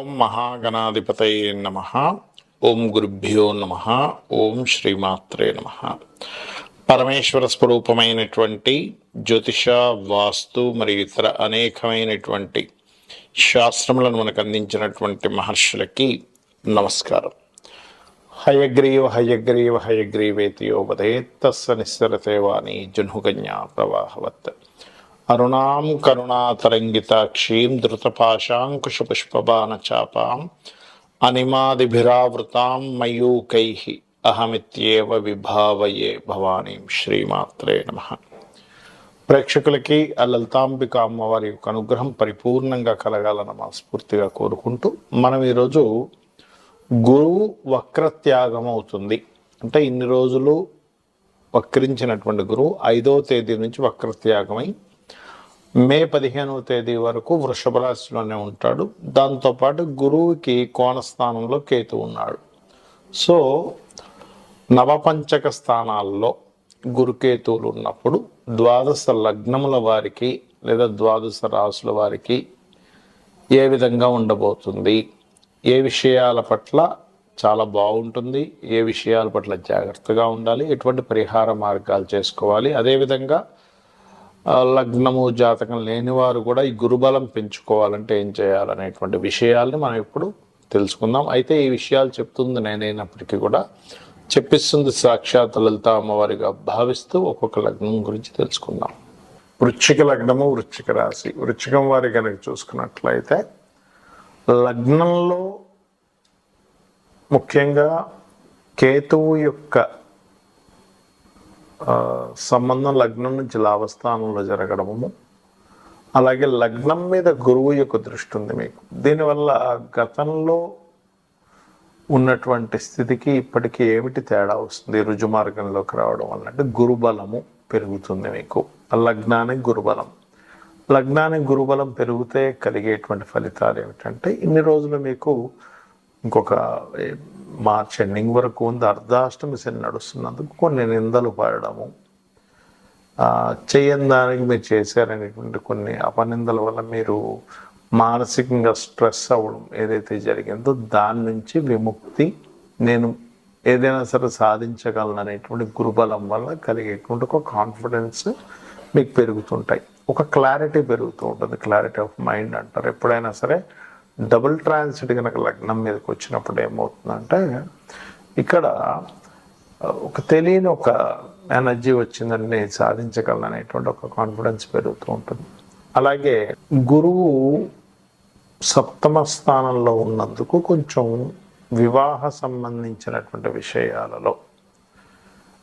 ఓం మహాగణాధిపతయ నమ. ఓం గురుభ్యో నమ. ఓం శ్రీమాత్రే నమ. పరమేశ్వర స్వరూపమైనటువంటి జ్యోతిష వాస్తు మరియు ఇతర అనేకమైనటువంటి శాస్త్రములను మనకు అందించినటువంటి మహర్షులకి నమస్కారం. హయగ్రీవ హయగ్రీవ హయగ్రీవేతి యోపదే తస్స వాణి జున్హుకన్యా ప్రవాహవత్. అరుణాం కరుణాతరంగితాక్షీం ధృతపాశాంకుశపుష్పబాణచాపాం అనిమాదిభిరావృతాం మయూకై అహమిత్యేవ విభావయే భవానీం శ్రీమాత్రే నమ. ప్రేక్షకులకి ఆ లలితాంబిక అమ్మవారి యొక్క అనుగ్రహం పరిపూర్ణంగా కలగాలని మనస్ఫూర్తిగా కోరుకుంటూ మనం ఈరోజు గురువు వక్రత్యాగం అవుతుంది. అంటే ఇన్ని రోజులు వక్రించినటువంటి గురువు ఐదో తేదీ నుంచి వక్రత్యాగమై మే పదిహేనవ తేదీ వరకు వృషభ రాశిలోనే ఉంటాడు. దాంతోపాటు గురువుకి కోణస్థానంలో కేతు ఉన్నాడు. సో నవపంచక స్థానాల్లో గురుకేతువులు ఉన్నప్పుడు ద్వాదశ లగ్నముల వారికి లేదా ద్వాదశ రాసుల వారికి ఏ విధంగా ఉండబోతుంది? ఏ విషయాల పట్ల చాలా బాగుంటుంది? ఏ విషయాల పట్ల జాగ్రత్తగా ఉండాలి? ఎటువంటి పరిహార మార్గాలు చేసుకోవాలి? అదేవిధంగా లగ్నము జాతకం లేని వారు కూడా ఈ గురుబలం పెంచుకోవాలంటే ఏం చేయాలనేటువంటి విషయాల్ని మనం ఇప్పుడు తెలుసుకుందాం. అయితే ఈ విషయాలు చెప్తుంది నేనైనప్పటికీ కూడా చెప్పిస్తుంది సాక్షాత్ లలిత అమ్మవారిగా భావిస్తూ ఒక్కొక్క లగ్నం గురించి తెలుసుకుందాం. వృచ్చిక లగ్నము వృచ్చిక రాశి. వృచ్చికం వారి కనుక చూసుకున్నట్లయితే లగ్నంలో ముఖ్యంగా కేతువు యొక్క సంబంధం లగ్నం నుంచి లాభస్థానంలో జరగడము అలాగే లగ్నం మీద గురువు యొక్క దృష్టి ఉంది మీకు. దీనివల్ల గతంలో ఉన్నటువంటి స్థితికి ఇప్పటికీ ఏమిటి తేడా వస్తుంది? రుజుమార్గంలోకి రావడం వల్ల అంటే గురుబలము పెరుగుతుంది మీకు. ఆ లగ్నానికి గురుబలం. లగ్నానికి గురుబలం పెరిగితే కలిగేటువంటి ఫలితాలు ఏమిటంటే ఇన్ని రోజులు మీకు ఇంకొక మార్చ్ ఎండింగ్ వరకు ఉంది. అర్ధాష్టమి శని నడుస్తున్నందుకు కొన్ని నిందలు పడడము. చేయని దానికి మీరు చేశారనేటువంటి కొన్ని అపనిందల వల్ల మీరు మానసికంగా స్ట్రెస్ అవ్వడం ఏదైతే జరిగిందో దాని నుంచి విముక్తి నేను ఏదైనా సరే సాధించగలను అనేటువంటి గురుబలం వల్ల కలిగేటువంటి ఒక కాన్ఫిడెన్స్ మీకు పెరుగుతుంటాయి. ఒక క్లారిటీ పెరుగుతూ ఉంటుంది. క్లారిటీ ఆఫ్ మైండ్ అంటారు. ఎప్పుడైనా సరే డబుల్ ట్రాన్సిట్ కనుక లగ్నం మీదకి వచ్చినప్పుడు ఏమవుతుందంటే ఇక్కడ ఒక తెలియని ఒక ఎనర్జీ వచ్చిందని నేను సాధించగలను అనేటువంటి ఒక కాన్ఫిడెన్స్ పెరుగుతూ ఉంటుంది. అలాగే గురువు సప్తమ స్థానంలో ఉన్నందుకు కొంచెం వివాహ సంబంధించినటువంటి విషయాలలో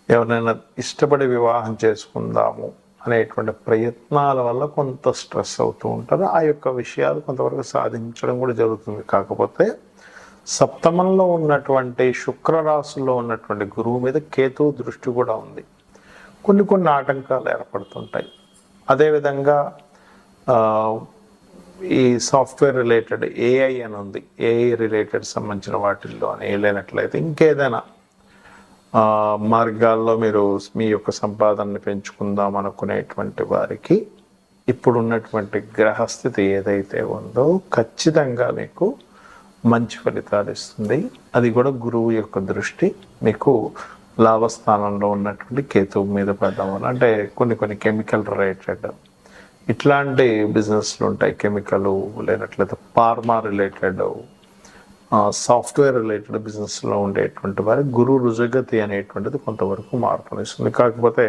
ఎవరైనా ఇష్టపడి వివాహం చేసుకుందాము అనేటువంటి ప్రయత్నాల వల్ల కొంత స్ట్రెస్ అవుతూ ఉంటుంది. ఆ యొక్క విషయాలు కొంతవరకు సాధించడం కూడా జరుగుతుంది. కాకపోతే సప్తమంలో ఉన్నటువంటి శుక్రరాశుల్లో ఉన్నటువంటి గురువు మీద కేతు దృష్టి కూడా ఉంది. కొన్ని కొన్ని ఆటంకాలు ఏర్పడుతుంటాయి. అదేవిధంగా ఈ సాఫ్ట్వేర్ రిలేటెడ్ ఏఐ అని ఉంది. ఏఐ రిలేటెడ్ సంబంధించిన వాటిల్లో అని లేనట్లయితే ఇంకేదైనా మార్గాల్లో మీరు మీ యొక్క సంపాదనని పెంచుకుందాం అనుకునేటువంటి వారికి ఇప్పుడు ఉన్నటువంటి గ్రహస్థితి ఏదైతే ఉందో ఖచ్చితంగా మీకు మంచి ఫలితాలు ఇస్తుంది. అది కూడా గురువు యొక్క దృష్టి. మీకు లాభస్థానంలో ఉన్నటువంటి కేతువు మీద పడడం వల్ల అంటే కొన్ని కొన్ని కెమికల్ రిలేటెడ్ ఇట్లాంటి బిజినెస్లు ఉంటాయి. కెమికల్ లేనట్లయితే ఫార్మా రిలేటెడ్ సాఫ్ట్వేర్ రిలేటెడ్ బిజినెస్లో ఉండేటువంటి వారి గురు రుజగతి అనేటువంటిది కొంతవరకు మార్పునిస్తుంది. కాకపోతే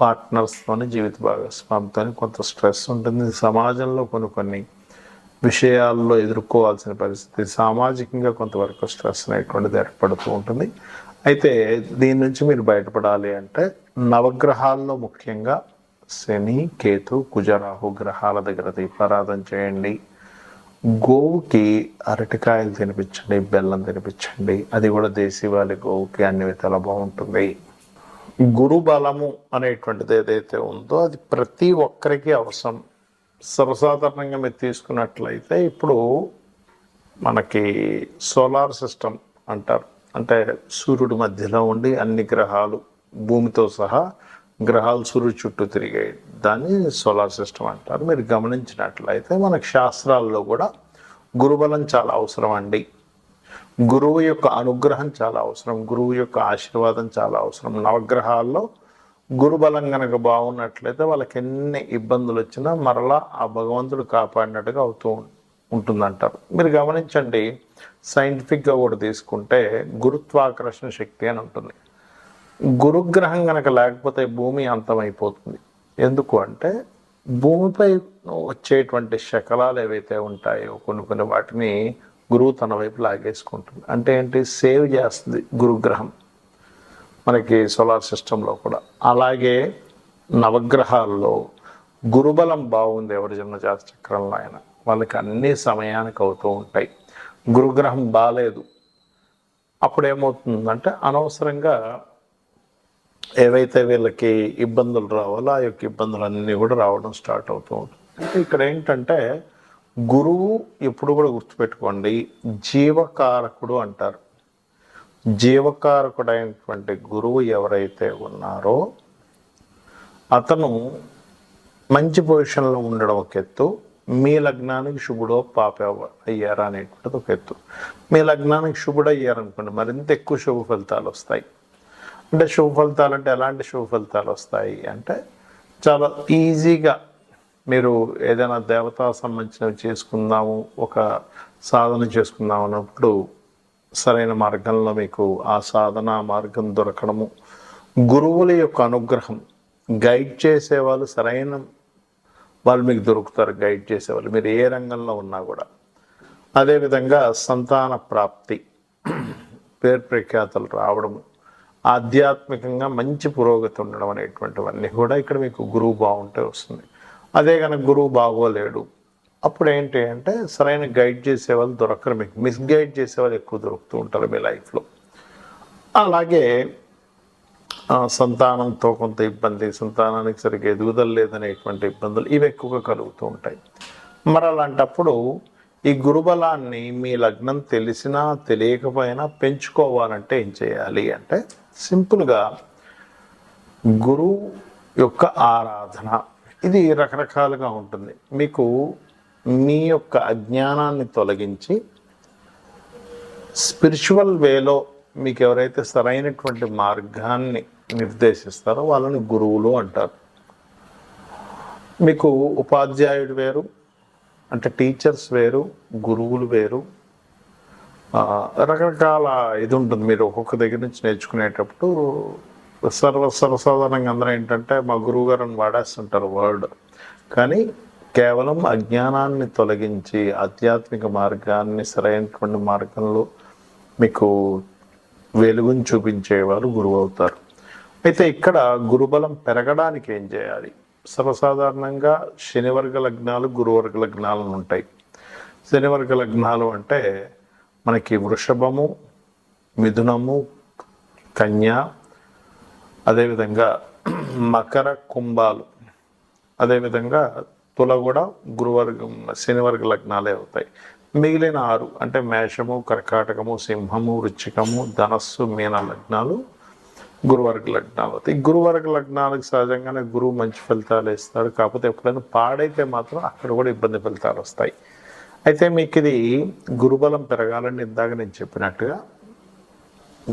పార్ట్నర్స్తోని జీవిత భాగస్వామితో కొంత స్ట్రెస్ ఉంటుంది. సమాజంలో కొన్ని కొన్ని విషయాల్లో ఎదుర్కోవాల్సిన పరిస్థితి సామాజికంగా కొంతవరకు స్ట్రెస్ అనేటువంటిది ఏర్పడుతూ ఉంటుంది. అయితే దీని నుంచి మీరు బయటపడాలి అంటే నవగ్రహాల్లో ముఖ్యంగా శని కేతు కుజరాహు గ్రహాల దగ్గర దీపారాధన చేయండి. గోవుకి అరటికాయలు తినిపించండి బెల్లం తినిపించండి. అది కూడా దేశీవాళి గోవుకి అన్ని విధాలా బాగుంటుంది. గురు బలము అనేటువంటిది ఏదైతే ఉందో అది ప్రతి ఒక్కరికి అవసరం. సర్వసాధారణంగా మీరు తీసుకున్నట్లయితే ఇప్పుడు మనకి సోలార్ సిస్టమ్ అంటారు. అంటే సూర్యుడి మధ్యలో ఉండి అన్ని గ్రహాలు భూమితో సహా గ్రహాలు సూర్యుడు చుట్టూ తిరిగాయి. దాన్ని సోలార్ సిస్టమ్ అంటారు. మీరు గమనించినట్లయితే మనకు శాస్త్రాల్లో కూడా గురుబలం చాలా అవసరం అండి. గురువు యొక్క అనుగ్రహం చాలా అవసరం. గురువు యొక్క ఆశీర్వాదం చాలా అవసరం. నవగ్రహాల్లో గురుబలం కనుక బాగున్నట్లయితే వాళ్ళకి ఎన్ని ఇబ్బందులు వచ్చినా మరలా ఆ భగవంతుడు కాపాడినట్టుగా అవుతూ ఉంటుందంటారు. మీరు గమనించండి. సైంటిఫిక్గా కూడా తీసుకుంటే గురుత్వాకర్షణ శక్తి అని ఉంటుంది. గురుగ్రహం కనుక లేకపోతే భూమి అంతమైపోతుంది. ఎందుకు అంటే భూమిపై వచ్చేటువంటి శకలాలు ఏవైతే ఉంటాయో కొన్ని కొన్ని వాటిని గురువు తన వైపు లాగేసుకుంటుంది. అంటే ఏంటి? సేవ్ చేస్తుంది గురుగ్రహం. మనకి సోలార్ సిస్టంలో కూడా. అలాగే నవగ్రహాల్లో గురుబలం బాగుంది ఎవరి జన్మ జాత చక్రంలో ఆయన వాళ్ళకి అన్ని సమయానికి అవుతూ ఉంటాయి. గురుగ్రహం బాగాలేదు అప్పుడు ఏమవుతుందంటే అనవసరంగా ఏవైతే వీళ్ళకి ఇబ్బందులు రావాలో ఆ యొక్క ఇబ్బందులన్నీ కూడా రావడం స్టార్ట్ అవుతూ ఉంటుంది. అంటే ఇక్కడ ఏంటంటే గురువు ఎప్పుడు కూడా గుర్తుపెట్టుకోండి జీవకారకుడు అంటారు. జీవకారకుడైనటువంటి గురువు ఎవరైతే ఉన్నారో అతను మంచి పొజిషన్లో ఉండడం ఒక ఎత్తు మీ లగ్నానికి శుభుడో పాప అయ్యారా అనేటువంటిది ఒక ఎత్తు. మీ లగ్నానికి శుభుడు అయ్యారనుకోండి మరింత ఎక్కువ శుభ ఫలితాలు వస్తాయి. అంటే శుభ ఫలితాలు అంటే ఎలాంటి శుభ ఫలితాలు వస్తాయి అంటే చాలా ఈజీగా మీరు ఏదైనా దేవతా సంబంధించినవి చేసుకుందాము ఒక సాధన చేసుకుందాం అన్నప్పుడు సరైన మార్గంలో మీకు ఆ సాధన మార్గం దొరకడము. గురువుల యొక్క అనుగ్రహం గైడ్ చేసేవాళ్ళు సరైన వాళ్ళు మీకు దొరుకుతారు గైడ్ చేసేవాళ్ళు. మీరు ఏ రంగంలో ఉన్నా కూడా. అదేవిధంగా సంతాన ప్రాప్తి పేరు ప్రఖ్యాతలు రావడము. ఆధ్యాత్మికంగా మంచి పురోగతి ఉండడం అనేటువంటివన్నీ కూడా ఇక్కడ మీకు గురువు బాగుంటే వస్తుంది. అదే కనుక గురువు బాగోలేడు. అప్పుడు ఏంటి అంటే సరైన గైడ్ చేసే వాళ్ళు దొరకరు మీకు. మిస్గైడ్ చేసే వాళ్ళు ఎక్కువ దొరుకుతూ ఉంటారు మీ లైఫ్లో. అలాగే సంతానంతో కొంత ఇబ్బంది సంతానానికి సరిగ్గా ఎదుగుదల లేదనేటువంటి ఇబ్బందులు ఇవి ఎక్కువగా కలుగుతూ ఉంటాయి. మరి అలాంటప్పుడు ఈ గురుబలాన్ని మీ లగ్నం తెలిసినా తెలియకపోయినా పెంచుకోవాలంటే ఏం చేయాలి అంటే సింపుల్గా గురువు యొక్క ఆరాధన. ఇది రకరకాలుగా ఉంటుంది. మీకు మీ యొక్క అజ్ఞానాన్ని తొలగించి స్పిరిచువల్ వేలో మీకు ఎవరైతే సరైనటువంటి మార్గాన్ని నిర్దేశిస్తారో వాళ్ళని గురువులు అంటారు. మీకు ఉపాధ్యాయుడు వేరు అంటే టీచర్స్ వేరు గురువులు వేరు. రకరకాల ఇది ఉంటుంది. మీరు ఒక్కొక్క దగ్గర నుంచి నేర్చుకునేటప్పుడు సర్వ సర్వసాధారణంగా అందరూ ఏంటంటే మా గురువు గారిని వాడేస్తుంటారు వర్డ్. కానీ కేవలం అజ్ఞానాన్ని తొలగించి ఆధ్యాత్మిక మార్గాన్ని సరైనటువంటి మార్గంలో మీకు వెలుగుని చూపించేవారు గురువు అవుతారు. అయితే ఇక్కడ గురుబలం పెరగడానికి ఏం చేయాలి? సర్వసాధారణంగా శనివర్గ లగ్నాలు గురువర్గ లగ్నాలు ఉంటాయి. శనివర్గ లగ్నాలు అంటే మనకి వృషభము మిథునము కన్య అదేవిధంగా మకర కుంభాలు అదేవిధంగా తుల కూడా గురువర్గం శనివర్గ లగ్నాలే అవుతాయి. మిగిలిన ఆరు అంటే మేషము కర్కాటకము సింహము వృచ్చికము ధనస్సు మీన లగ్నాలు గురువర్గ లగ్నాలు అవుతాయి. గురువర్గ లగ్నాలకు సహజంగానే గురువు మంచి ఫలితాలు ఇస్తాడు. కాకపోతే ఎప్పుడైనా పాడైతే మాత్రం అక్కడ కూడా ఇబ్బంది ఫలితాలు వస్తాయి. అయితే మీకు ఇది గురుబలం పెరగాలని ఇందాక నేను చెప్పినట్టుగా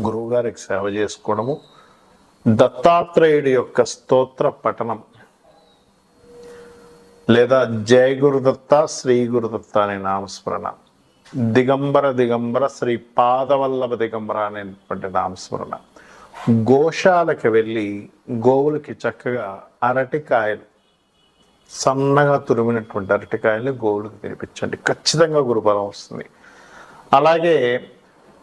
గురువు గారికి సేవ చేసుకోవడము దత్తాత్రేయుడి యొక్క స్తోత్ర పఠనం లేదా జయ గురుదత్త శ్రీ గురుదత్త అనే నామస్మరణ దిగంబర దిగంబర శ్రీ పాదవల్లభ దిగంబర అనేటువంటి నామస్మరణ. గోశాలకు వెళ్ళి గోవులకి చక్కగా అరటికాయలు సన్నగా తురిమినటువంటి అరటికాయలు గోవులకు తినిపించండి. ఖచ్చితంగా గురుబలం వస్తుంది. అలాగే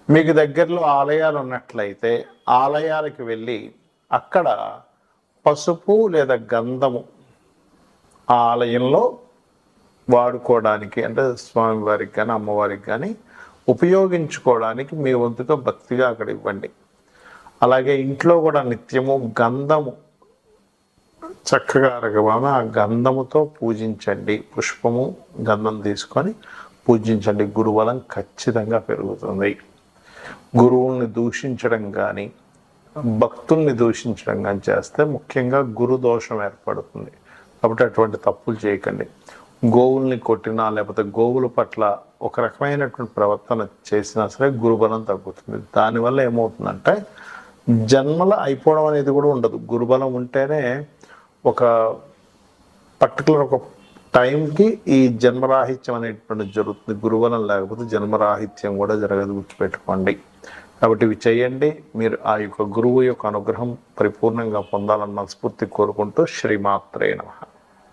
మీకు దగ్గరలో ఆలయాలు ఉన్నట్లయితే ఆలయాలకు వెళ్ళి అక్కడ పసుపు లేదా గంధము ఆ ఆలయంలో వాడుకోవడానికి అంటే స్వామివారికి కానీ అమ్మవారికి కానీ ఉపయోగించుకోవడానికి మీ వంతుగా భక్తిగా అక్కడ ఇవ్వండి. అలాగే ఇంట్లో కూడా నిత్యము గంధము. చక్కగా అరగవాన ఆ గంధముతో పూజించండి. పుష్పము గంధం తీసుకొని పూజించండి. గురుబలం ఖచ్చితంగా పెరుగుతుంది. గురువుల్ని దూషించడం కానీ భక్తుల్ని దూషించడం కానీ చేస్తే ముఖ్యంగా గురు దోషం ఏర్పడుతుంది. కాబట్టి అటువంటి తప్పులు చేయకండి. గోవుల్ని కొట్టినా లేకపోతే గోవుల పట్ల ఒక రకమైనటువంటి ప్రవర్తన చేసినా సరే గురుబలం తగ్గుతుంది. దానివల్ల ఏమవుతుందంటే జన్మల అయిపోవడం అనేది కూడా ఉండదు. గురుబలం ఉంటేనే ఒక పర్టికులర్ ఒక టైంకి ఈ జన్మరాహిత్యం అనేటువంటి జరుగుతుంది. గురుబలం లేకపోతే జన్మరాహిత్యం కూడా జరగదు గుర్తుపెట్టుకోండి. కాబట్టి ఇవి చేయండి. మీరు ఆ యొక్క గురువు యొక్క అనుగ్రహం పరిపూర్ణంగా పొందాలని మనస్ఫూర్తి కోరుకుంటూ శ్రీమాత్రే నమః.